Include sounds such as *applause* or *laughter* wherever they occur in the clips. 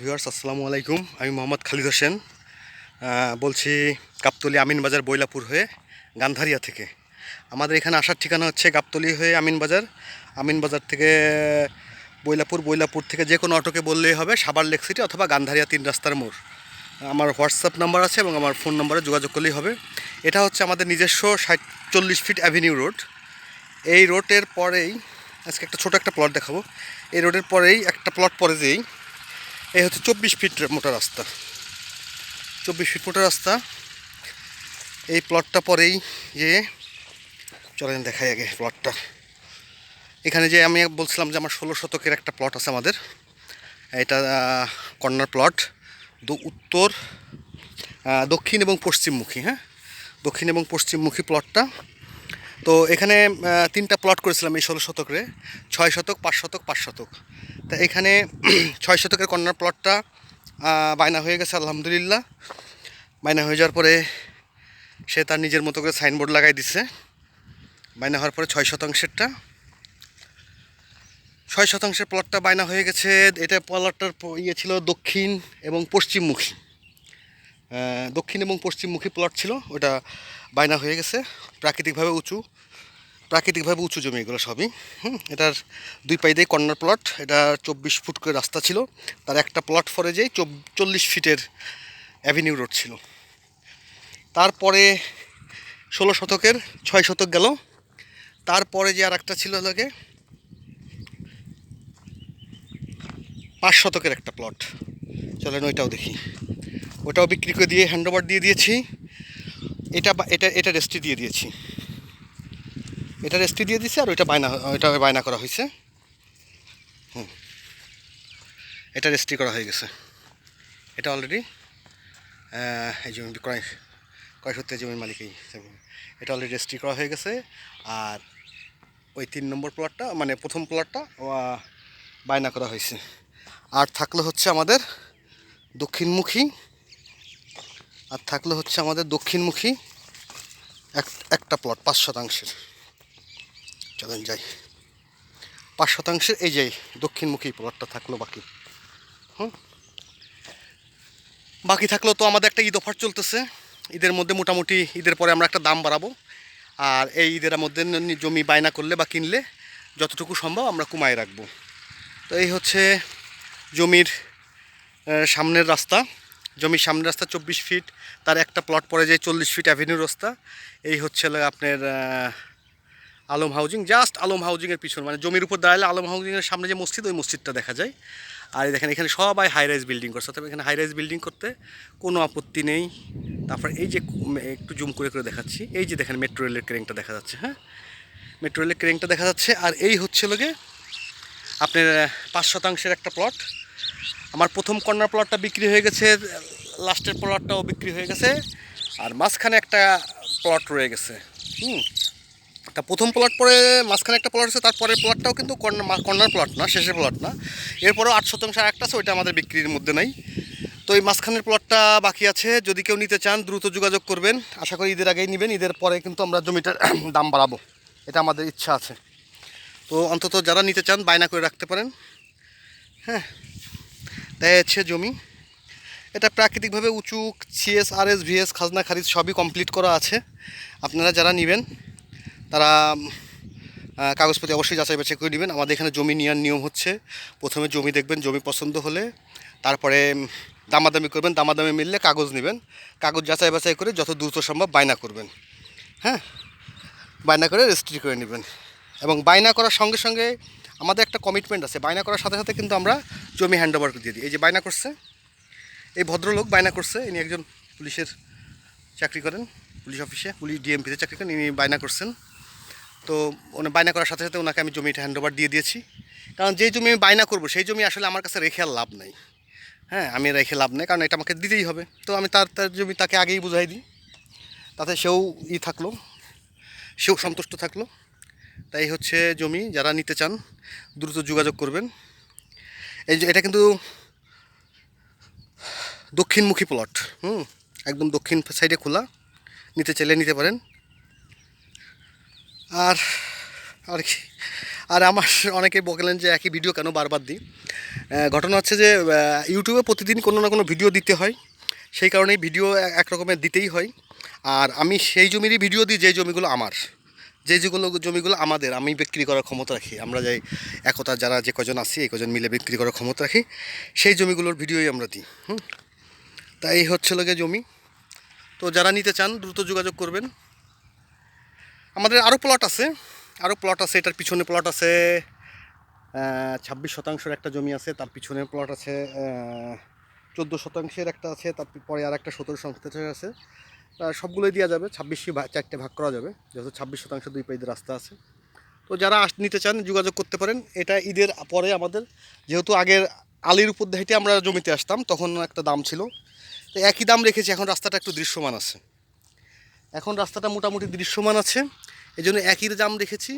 Viewers, আসসালামু আলাইকুম। আমি মোহাম্মদ খালিদ হোসেন। বলছি গাবতলি আমিনবাজার বৈলাপুর হয়ে গান্ধারিয়া থেকে। আমাদের এখানে আসার ঠিকানা হচ্ছে গাবতলি হয়ে আমিনবাজার আমিনবাজার থেকে বৈলাপুর বৈলাপুর থেকে যে কোনো অটোকে বললেই হবে সাবার লেক সিটি অথবা গান্ধারিয়া তিন রাস্তার মোড়। আমার হোয়াটসঅ্যাপ নাম্বার আছে এবং আমার ফোন নম্বরে যোগাযোগ করলেই হবে। এটা হচ্ছে আমাদের নিজস্ব ষাট চল্লিশ ফিট অ্যাভিনিউ রোড। এই রোডের পরেই, আজকে একটা ছোট একটা প্লট দেখাবো। এই রোডের পরেই একটা প্লট পরে যেই এই হচ্ছে চব্বিশ ফিট মোটা রাস্তা। চব্বিশ ফিট মোটা রাস্তা। এই প্লটটা পরেই যে, চলেন দেখাই আগে প্লটটা এখানে যে আমি বলছিলাম যে আমার ষোলো শতকের একটা প্লট আছে আমাদের। এটা কর্নার প্লট উত্তর দক্ষিণ এবং পশ্চিমমুখী হ্যাঁ? দক্ষিণ এবং পশ্চিমমুখী প্লটটা তো এখানে তিনটা প্লট করেছিলাম এই ষোলো শতকরে ছয় শতক, পাঁচ শতক পাঁচ শতক। তা এখানে *clears throat* ছয় শতকের কর্নার প্লটটা বায়না হয়ে গেছে, আলহামদুলিল্লাহ। বায়না হয়ে যাওয়ার পরে সে তার নিজের মতো করে সাইনবোর্ড লাগাই দিছে। বায়না হওয়ার পরে ছয় শতাংশেরটা। ছয় শতাংশের প্লটটা বায়না হয়ে গেছে, এটা প্লটটার ইয়ে ছিল দক্ষিণ এবং পশ্চিমমুখী। দক্ষিণ এবং পশ্চিমমুখী প্লট ছিল, ওটা বায়না হয়ে গেছে। প্রাকৃতিকভাবে উঁচু প্রাকৃতিকভাবে উঁচু জমি এগুলো সবই। হুম, এটার দুই পাই দিয়ে কর্নার প্লট এটা চব্বিশ ফুট করে রাস্তা ছিল। তার একটা প্লট ফরে যেই চল্লিশ ফিটের অ্যাভিনিউ রোড ছিল। তারপরে ষোলো শতকের ছয় শতক গেল। তারপরে যে আর একটা ছিল লাগে পাঁচ শতকের একটা প্লট চলেন ওইটাও দেখি। ওটাও বিক্রি করে দিয়ে হ্যান্ড ওভার দিয়ে দিয়েছি। এটা এটা এটা রেস্টি দিয়ে দিয়েছি। এটা রেস্টি দিয়ে দিয়েছি আর ওইটা বায়না ওইটা বায়না করা হয়েছে। হুম। এটা রেস্টি করা হয়ে গেছে। এটা অলরেডি এই জমি ক্রয় ক্রয় সূত্রে জমির মালিক এই এটা অলরেডি রেস্টি করা হয়ে গেছে আর ওই তিন নম্বর প্লটটা মানে প্রথম প্লটটা বায়না করা হয়েছে। আর থাকল হচ্ছে আমাদের দক্ষিণমুখী আর থাকল হচ্ছে আমাদের দক্ষিণমুখী এক, একটা প্লট পাঁচ শতাংশের। চলেন যাই। পাঁচ শতাংশের এই যে দক্ষিণমুখী প্লটটা থাকল বাকি। হুম? বাকি থাকল তো আমাদের একটা ঈদ অফার চলতেছে। ঈদের মধ্যে মোটামুটি ঈদের পরে আমরা একটা দাম বাড়াবো। আর এই ঈদের মধ্যে জমি বায়না করলে বা কিনলে যতটুকু সম্ভব আমরা কমায় রাখব। তো এই হচ্ছে জমির সামনের রাস্তা। জমির সামনের রাস্তা চব্বিশ ফিট, তার একটা প্লট পড়ে যায় চল্লিশ ফিট অ্যাভিনিউ রাস্তা। এই হচ্ছে আপনার আলম হাউজিং জাস্ট আলম হাউজিংয়ের পিছন মানে জমির উপর দাঁড়ালে আলম হাউজিংয়ের সামনে যে মসজিদ, ওই মসজিদটা দেখা যায়। আর দেখেন, এখানে সবাই হাই রাইজ বিল্ডিং করছে তবে এখানে হাই রাইজ বিল্ডিং করতে কোনো আপত্তি নেই। তারপর এই যে একটু জুম করে করে দেখাচ্ছি, এই যে দেখেন মেট্রো রেলের ক্রেনটা দেখা যাচ্ছে হ্যাঁ? মেট্রো রেলের ক্রেনটা দেখা যাচ্ছে, আর এই হচ্ছে লোকে আপনার পাঁচ শতাংশের একটা প্লট আমার প্রথম কর্নার প্লটটা বিক্রি হয়ে গেছে, লাস্টের প্লটটাও বিক্রি হয়ে গেছে, আর মাঝখানে একটা প্লট রয়ে গেছে, হুম। তা প্রথম প্লট পরে মাঝখানে একটা প্লট আছে, তারপরের প্লটটাও কিন্তু কর্নার কর্নার প্লট না, শেষের প্লট না। এরপরেও আট শতাংশ আর একটা আছে, ওইটা আমাদের বিক্রির মধ্যে নাই। তো এই মাঝখানের প্লটটা বাকি আছে, যদি কেউ নিতে চান, দ্রুত যোগাযোগ করবেন। আশা করি ঈদের আগেই নেবেন, ঈদের পরে কিন্তু আমরা জমিটার *clears throat* দাম বাড়াবো, এটা আমাদের ইচ্ছা আছে। তো অন্তত যারা নিতে চান, বায়না করে রাখতে পারেন। হ্যাঁ। তাই হচ্ছে জমি। এটা প্রাকৃতিকভাবে উঁচু সিএস আর এস ভিএস খাজনা, খারিজ সবই কমপ্লিট করা আছে। আপনারা যারা নেবেন, তারা কাগজপত্র অবশ্যই যাচাই বাছাই করে নেবেন। আমাদের এখানে জমি নেওয়ার নিয়ম হচ্ছে, প্রথমে জমি দেখবেন, জমি পছন্দ হলে, তারপরে দামাদামি করবেন। দামাদামি মিললে কাগজ নেবেন। কাগজ যাচাই বাছাই করে যত দ্রুত সম্ভব বায়না করবেন। হ্যাঁ? বায়না করে রেজিস্ট্রি করে নেবেন। এবং বায়না করার সঙ্গে সঙ্গে আমাদের একটা কমিটমেন্ট আছে। বায়না করার সাথে সাথে কিন্তু আমরা জমি হ্যান্ড ওভার দিয়ে দিই। এই যে বায়না করছে, এই ভদ্রলোক বায়না করছে, ইনি একজন পুলিশের চাকরি করেন, পুলিশ অফিসে, পুলিশ ডিএমপিতে চাকরি করেন, ইনি বায়না করছেন। তো উনি বায়না করার সাথে সাথে ওনাকে আমি জমিটা হ্যান্ড ওভার দিয়ে দিয়েছি। কারণ যেই জমি আমি বায়না করব, সেই জমি আসলে আমার কাছে রেখে আর লাভ নেই। হ্যাঁ আমি রেখে লাভ নেই, কারণ এটা আমাকে দিতেই হবে। তো আমি তার তার জমি তাকে আগেই বুঝাই দিই। তাতে সেও ই থাকল, সেও সন্তুষ্ট থাকল। তাই হচ্ছে জমি যারা নিতে চান, দ্রুত যোগাযোগ করবেন। এই যে এটা কিন্তু দক্ষিণমুখী প্লট হুম? একদম দক্ষিণ সাইডে খোলা, নিতে চাইলে নিতে পারেন। আর আর কি? আর আমার অনেকে বলেন যে একই ভিডিও কেন বারবার দিই? ঘটনা হচ্ছে যে ইউটিউবে প্রতিদিন কোনো না কোনো ভিডিও দিতে হয়। সেই কারণেই ভিডিও এক রকমের দিতেই হয়। আর আমি সেই জমিরই ভিডিও দিই যে জমিগুলো আমার। যে যেগুলো জমিগুলো আমাদের, আমি বিক্রি করার ক্ষমতা রাখি। আমরা যাই একতা যারা যে কজন আছি, এই কজন মিলে বিক্রি করার ক্ষমতা রাখি। সেই জমিগুলোর ভিডিওই আমরা দিই, হুম? তা এই হচ্ছে লোকে জমি। তো যারা নিতে চান, দ্রুত যোগাযোগ করবেন। আমাদের আরও প্লট আছে। আরও প্লট আছে, এটার পিছনে প্লট আছে ছাব্বিশ শতাংশের একটা জমি আছে, তার পিছনে প্লট আছে চোদ্দ শতাংশের একটা আছে, তার পরে আর একটা সতেরো শতাংশের আছে। সবগুলোই দেওয়া যাবে। ছাব্বিশই চারটে ভাগ করা যাবে। যেহেতু ছাব্বিশ শতাংশ দুই পাইদের রাস্তা আছে। তো যারা আস নিতে চান, যোগাযোগ করতে পারেন। এটা ঈদের পরে আমাদের যেহেতু আগের আলির উপর হেঁটে আমরা জমিতে আসতাম, তখন একটা দাম ছিল। তো একই দাম রেখেছি, এখন রাস্তাটা একটু দৃশ্যমান আছে। এখন রাস্তাটা মোটামুটি দৃশ্যমান আছে। এই জন্য একই দাম রেখেছি।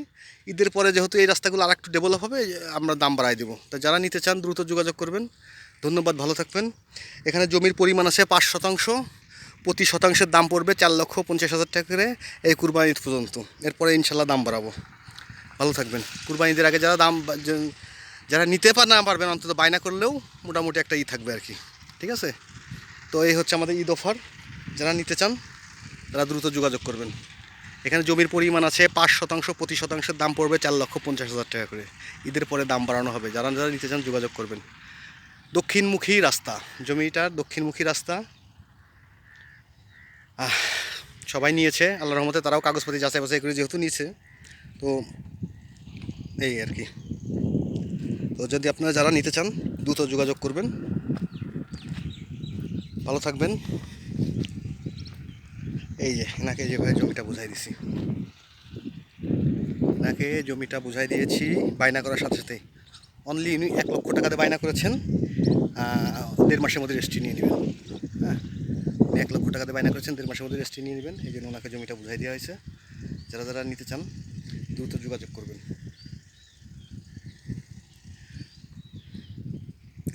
ঈদের পরে যেহেতু এই রাস্তাগুলো আর একটু ডেভেলপ হবে, আমরা দাম বাড়াই দেবো। তা যারা নিতে চান, দ্রুত যোগাযোগ করবেন। ধন্যবাদ, ভালো থাকবেন। এখানে জমির পরিমাণ আছে পাঁচ শতাংশ। প্রতি শতাংশের দাম পড়বে চার লক্ষ পঞ্চাশ হাজার টাকা করে এই কুরবানি ঈদ পর্যন্ত। এরপরে ইনশাল্লাহ দাম বাড়াবো। ভালো থাকবেন। কুরবানি ঈদের আগে যারা দাম যারা নিতে পার না পারবেন, অন্তত বায়না করলেও মোটামুটি একটা ই থাকবে আর কি ঠিক আছে? তো এই হচ্ছে আমাদের ঈদ অফার। যারা নিতে চান, তারা দ্রুত যোগাযোগ করবেন। এখানে জমির পরিমাণ আছে পাঁচ শতাংশ প্রতি শতাংশের দাম পড়বে চার লক্ষ পঞ্চাশ হাজার টাকা করে। ঈদের পরে দাম বাড়ানো হবে। যারা যারা নিতে চান, যোগাযোগ করবেন। দক্ষিণমুখী রাস্তা। জমিটার দক্ষিণমুখী রাস্তা। সবাই নিয়েছে আল্লাহ রহমতে তারাও কাগজপত্র যাচাই বাছাই করে যেহেতু নিয়েছে, তো এই আর কি। তো যদি আপনারা যারা নিতে চান, দ্রুত যোগাযোগ করবেন। ভালো থাকবেন। এই যে, এনাকে যেভাবে জমিটা বুঝাই দিছি। এনাকে জমিটা বুঝাই দিয়েছি বায়না করার সাথে সাথে। অনলি ইনি এক লক্ষ টাকাতে বায়না করেছেন দেড় মাসের মধ্যে রেস্ট্রি নিয়ে নেবেন। হ্যাঁ। উনি এক লক্ষ টাকাতে বায়না করেছেন, দেড় মাসের মধ্যে রেস্ট্রি নিয়ে নেবেন। এই জন্য ওনাকে জমিটা বুঝাই দেওয়া হয়েছে। যারা যারা নিতে চান, দ্রুত যোগাযোগ করবেন।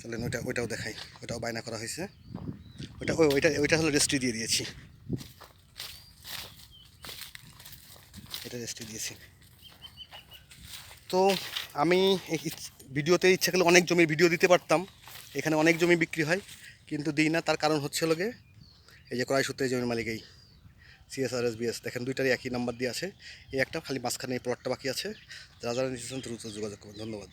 চলেন ওইটা, ওইটাও দেখাই। ওইটাও বায়না করা হয়েছে। ওইটা, ওই, ওইটা ওইটা হলো রেস্ট্রি দিয়ে দিয়েছি। এটা রেস্টে দিয়েছি। তো আমি ভিডিওতে ইচ্ছা করলে অনেক জমির ভিডিও দিতে পারতাম। এখানে অনেক জমি বিক্রি হয়, কিন্তু দিই না। তার কারণ হচ্ছে লোকে এই যে ক্রয় সূত্রে জমির মালিক এই সিএসআরএস বিএস দেখেন দুইটারই একই নাম্বার দিয়ে আছে। এই একটা খালি মাঝখানে এই প্লটটা বাকি আছে। যারা যারা নিতে দ্রুত যোগাযোগ করুন। ধন্যবাদ।